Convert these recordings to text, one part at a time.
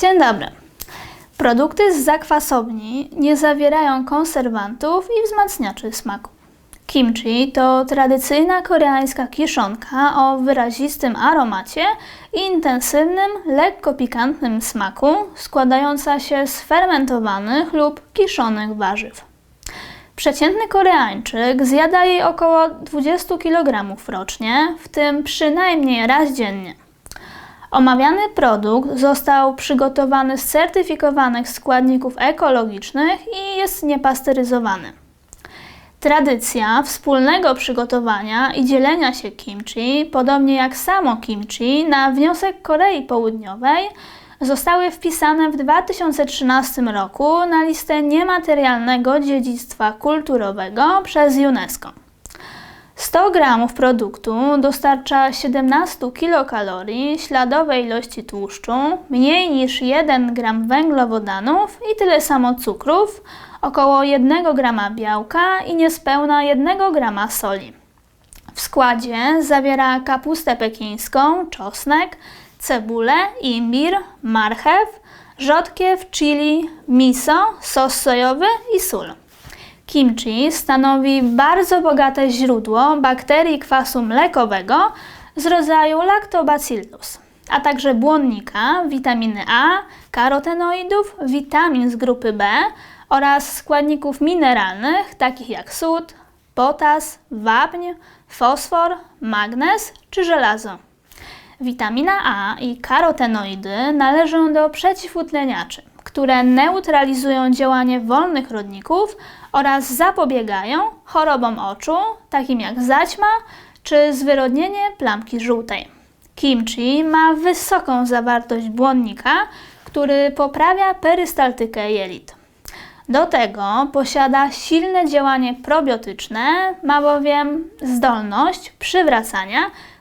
Dzień dobry. Produkty z zakwasowni nie zawierają konserwantów i wzmacniaczy smaku. Kimchi to tradycyjna koreańska kiszonka o wyrazistym aromacie i intensywnym, lekko pikantnym smaku, składająca się z fermentowanych lub kiszonych warzyw. Przeciętny Koreańczyk zjada jej około 20 kg rocznie, w tym przynajmniej raz dziennie. Omawiany produkt został przygotowany z certyfikowanych składników ekologicznych i jest niepasteryzowany. Tradycja wspólnego przygotowania i dzielenia się kimchi, podobnie jak samo kimchi, na wniosek Korei Południowej, zostały wpisane w 2013 roku na listę niematerialnego dziedzictwa kulturowego przez UNESCO. 100 gramów produktu dostarcza 17 kilokalorii, śladowej ilości tłuszczu, mniej niż 1 gram węglowodanów i tyle samo cukrów, około 1 grama białka i niespełna 1 grama soli. W składzie zawiera kapustę pekińską, czosnek, cebulę, imbir, marchew, rzodkiew, chili, miso, sos sojowy i sól. Kimchi stanowi bardzo bogate źródło bakterii kwasu mlekowego z rodzaju Lactobacillus, a także błonnika, witaminy A, karotenoidów, witamin z grupy B oraz składników mineralnych takich jak sód, potas, wapń, fosfor, magnez czy żelazo. Witamina A i karotenoidy należą do przeciwutleniaczy, które neutralizują działanie wolnych rodników oraz zapobiegają chorobom oczu, takim jak zaćma czy zwyrodnienie plamki żółtej. Kimchi ma wysoką zawartość błonnika, który poprawia perystaltykę jelit. Do tego posiada silne działanie probiotyczne, ma bowiem zdolność przywracania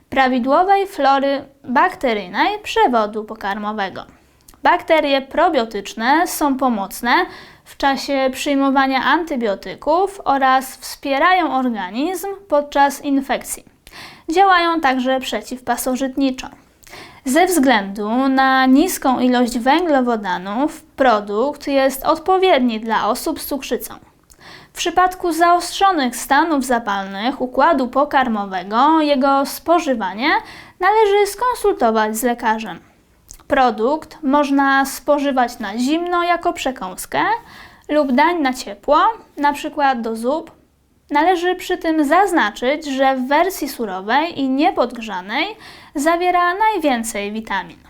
prawidłowej flory bakteryjnej przewodu pokarmowego. Bakterie probiotyczne są pomocne w czasie przyjmowania antybiotyków oraz wspierają organizm podczas infekcji. Działają także przeciwpasożytniczo. Ze względu na niską ilość węglowodanów, produkt jest odpowiedni dla osób z cukrzycą. W przypadku zaostrzonych stanów zapalnych układu pokarmowego, jego spożywanie należy skonsultować z lekarzem. Produkt można spożywać na zimno jako przekąskę lub dań na ciepło, np. do zup. Należy przy tym zaznaczyć, że w wersji surowej i niepodgrzanej zawiera najwięcej witamin.